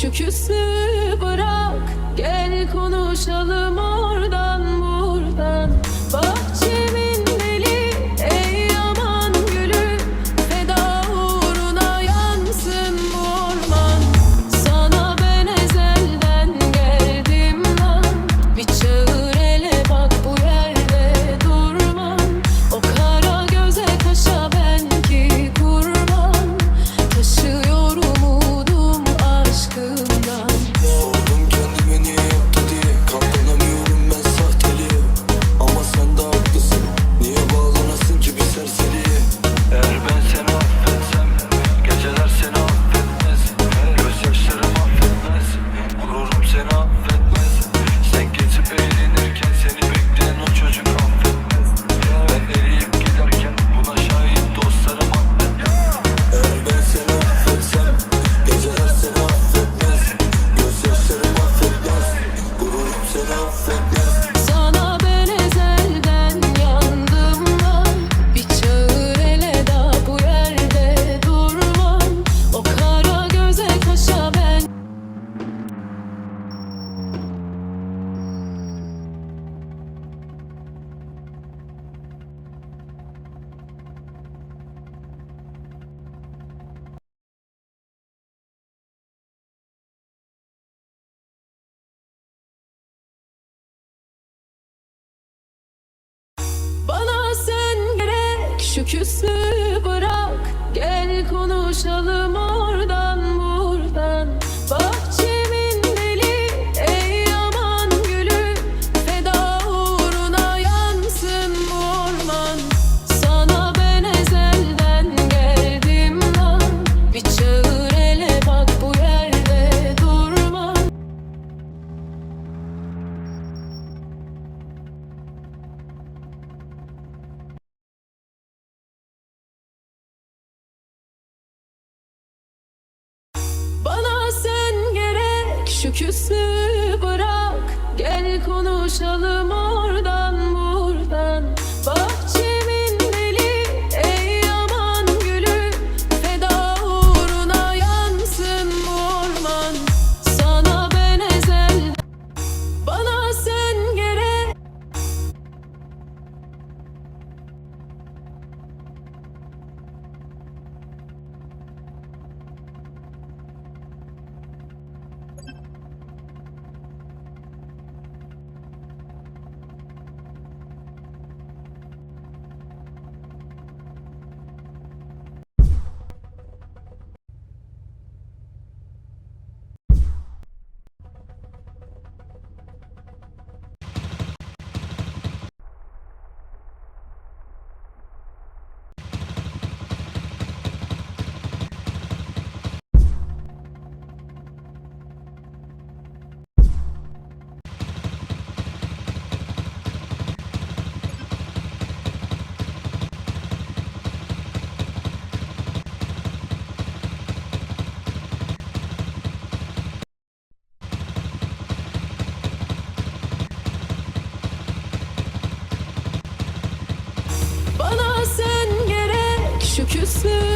Şu küsü bırak gel konuşalım küslü bırak. Gel konuşalım orada. Şu küslüğü bırak gel konuşalım spirit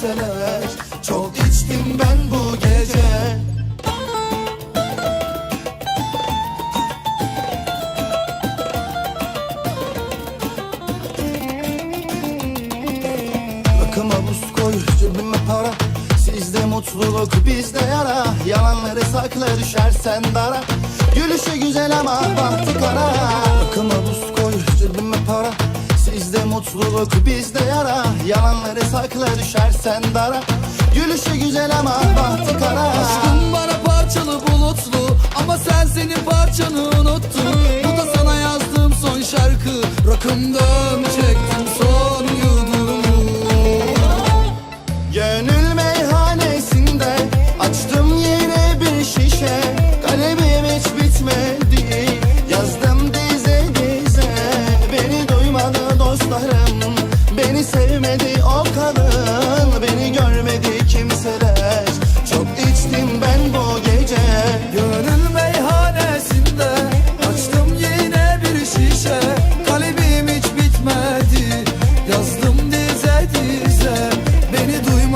kimseler Çok içtim ben bu gece. Akıma buz koy cebime para. Sizde mutluluk bizde yara. Yalanları sakla düşersen dara. Gülüşü güzel ama bahtı kara mutluluk bizde yara. Yalanları sakla düşersen dara. Gülüşü güzel ama bahtı kara. Aşkım bana parçalı bulutlu. Ama sen senin parçanı unuttun. Bu da sana yazdığım son şarkı. Rakımdan çektim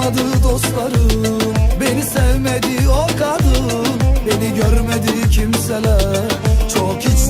Duymadı dostlarım. Beni sevmedi o kadın. Beni görmedi kimseler. Çok içtim